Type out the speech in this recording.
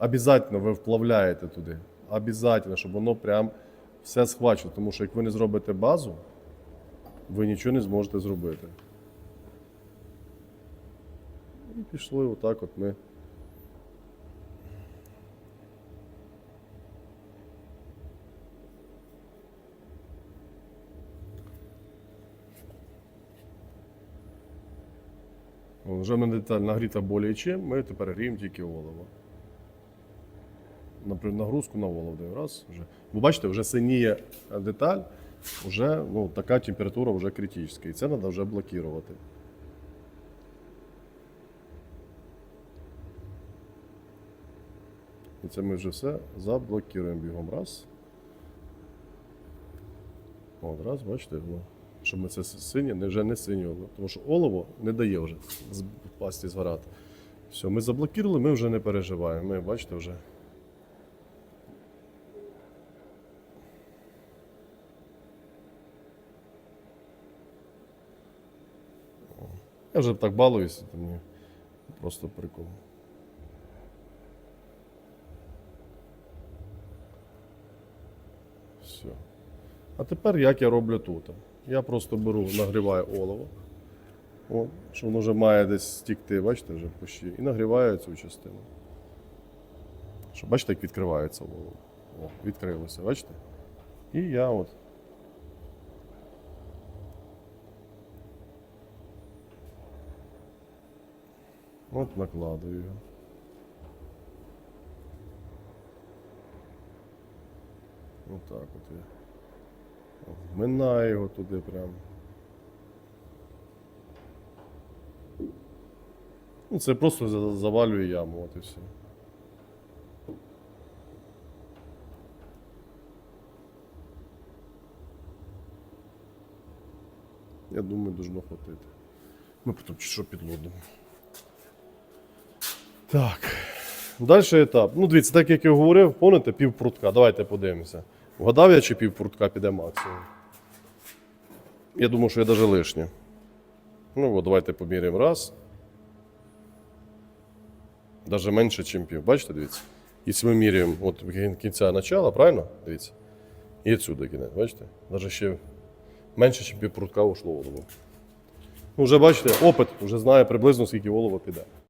Обязательно ви вплавляєте туди. Обязательно, щоб воно прям все схвачено. Тому що як ви не зробите базу, ви нічого не зможете зробити. І пішли отак от ми. Вже мене нагріта более чим, ми тепер гріємо тільки олово. Наприклад, нагрузку на олово даємо. Раз, вже. Ви бачите, вже синіє деталь, вже ну, така температура вже критична. І це треба вже блокувати. І це ми вже все заблокуємо бігом. Раз. От, раз, бачите, ну, щоб ми це синє, не вже не синє. Тому що олово не дає вже пасті згорати. Все, ми заблокували, ми вже не переживаємо. Ми, бачите, вже. Я вже так балуюся, то мені просто прикол. Все. А тепер як я роблю тут? Я просто беру, нагріваю олово. О, що воно вже має десь стікти, бачите, вже пощі. І нагріваю цю частину. Що, бачите, як відкривається олово. О, відкрилося, бачите? І я от. От накладую його. Отак от я. Вминаю його туди прямо. Ну, це просто за- завалює яму, от і все. Я думаю, должно хватити. Ми потім що підлодимо. Так. Далі етап. Ну, дивіться, так як я говорив, помните, пів прутка. Давайте подивимося. Вгадав я, чи пів прутка піде максимум. Я думаю, що я навіть лишнє. Ну, от, давайте поміряємо раз. Даже менше, ніж пів. Бачите, дивіться? Якщо ми міряємо от кінця начала, правильно? Дивіться. І відсюди кінець, бачите? Даже ще менше, ніж пів прутка ушло олово. Ну, вже бачите, опит вже знає приблизно, скільки олова піде.